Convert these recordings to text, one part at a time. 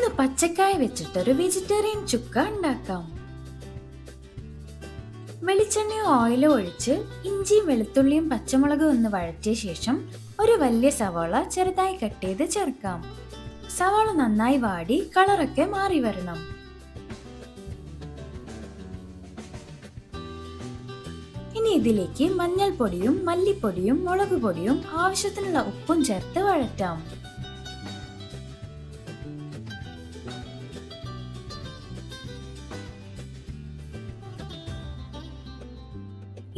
ഇന്ന് പച്ചക്കായ വെച്ചിട്ടൊരു വെജിറ്റേറിയൻ ചുക്ക ഉണ്ടാക്കാം. വെളിച്ചെണ്ണയോ ഓയിലോ ഒഴിച്ച് ഇഞ്ചിയും വെളുത്തുള്ളിയും പച്ചമുളകും ഒന്ന് വഴറ്റിയ ശേഷം ഒരു വലിയ സവാള ചെറുതായി കട്ട് ചെയ്ത് ചേർക്കാം. സവാള നന്നായി വാടി കളറൊക്കെ മാറി വരണം. ഇനി ഇതിലേക്ക് മഞ്ഞൾപ്പൊടിയും മല്ലിപ്പൊടിയും മുളക് പൊടിയും ആവശ്യത്തിനുള്ള ഉപ്പും ചേർത്ത് വഴറ്റാം.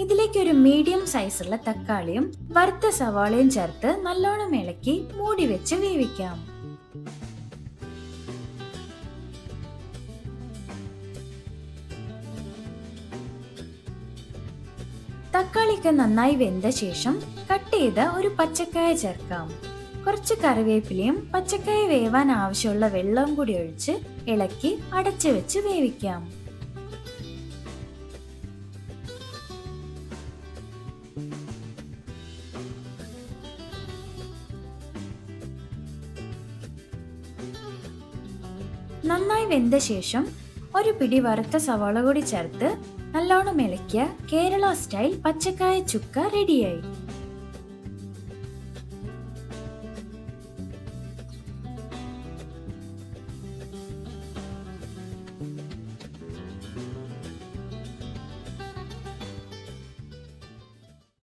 ഇതിലേക്ക് ഒരു മീഡിയം സൈസുള്ള തക്കാളിയും വറുത്ത സവാളയും ചേർത്ത് നല്ലോണം ഇളക്കി മൂടി വെച്ച് വേവിക്കാം. തക്കാളിക്ക് നന്നായി വെന്ത ശേഷം കട്ട് ചെയ്ത ഒരു പച്ചക്കായ ചേർക്കാം. കുറച്ച് കറിവേപ്പിലയും പച്ചക്കായ വേവാൻ ആവശ്യമുള്ള വെള്ളവും കൂടി ഒഴിച്ച് ഇളക്കി അടച്ചു വെച്ച് വേവിക്കാം. നന്നായി വെന്ത ശേഷം ഒരു പിടി വറുത്ത സവാള കൂടി ചേർത്ത് നല്ലോണം ഇളക്കിയ കേരള സ്റ്റൈൽ പച്ചക്കായ ചുക്ക റെഡിയായി